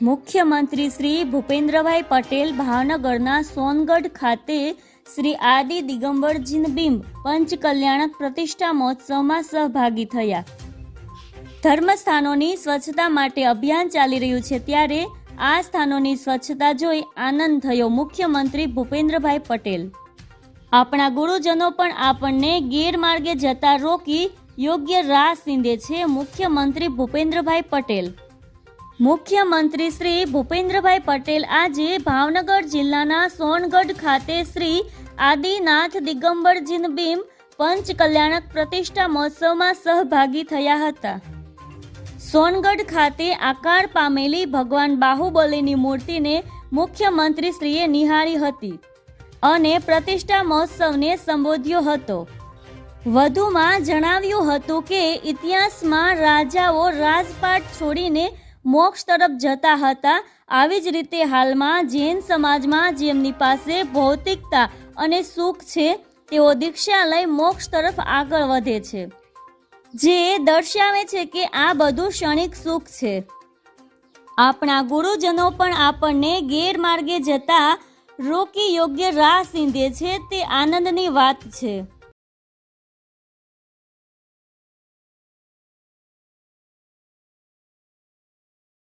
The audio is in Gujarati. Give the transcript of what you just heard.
મુખ્યમંત્રી શ્રી ભૂપેન્દ્રભાઈ પટેલ ભાવનગરના સોનગઢ ખાતે શ્રી આદિ દિગંબર બિંબ પંચ કલ્યાણક પ્રતિષ્ઠા મહોત્સવમાં સહભાગી થયા. ધર્મસ્થાનોની સ્વચ્છતા માટે અભિયાન ચાલી રહ્યું છે ત્યારે આ સ્થાનોની સ્વચ્છતા જોઈ આનંદ થયો મુખ્યમંત્રી ભૂપેન્દ્રભાઈ પટેલ. આપણા ગુરુજનો પણ આપણને ગેરમાર્ગે જતા રોકી યોગ્ય રાહ સીંધે છે મુખ્યમંત્રી ભૂપેન્દ્રભાઈ પટેલ. મુખ્યમંત્રી શ્રી ભૂપેન્દ્રભાઈ પટેલ આજે ભાવનગર જિલ્લાના સોનગઢ ખાતે શ્રી આદિનાથ દિગંબર બિંબ પંચ કલ્યાણક પ્રતિષ્ઠા મહોત્સવમાં સહભાગી થયા હતા. સોનગઢ ખાતે આકાર પામેલી ભગવાન બાહુબલીની મૂર્તિને મુખ્યમંત્રી શ્રીએ નિહાળી હતી અને પ્રતિષ્ઠા મહોત્સવને સંબોધ્યો હતો. વધુમાં જણાવ્યું હતું કે ઇતિહાસમાં રાજાઓ રાજપાટ છોડીને મોક્ષ તરફ જતા હતા. આવી જ રીતે હાલમાં જૈન સમાજમાં જેમની પાસે ભૌતિકતા અને સુખ છે, તેઓ દીક્ષા લઈ મોક્ષ તરફ આગળ વધે છે. જે દર્શાવે છે કે આ બધું ક્ષણિક સુખ છે. આપણા ગુરુજનો પણ આપણને ગેરમાર્ગે જતા રોકી યોગ્ય રાહ સીંધે છે, તે આનંદની વાત છે.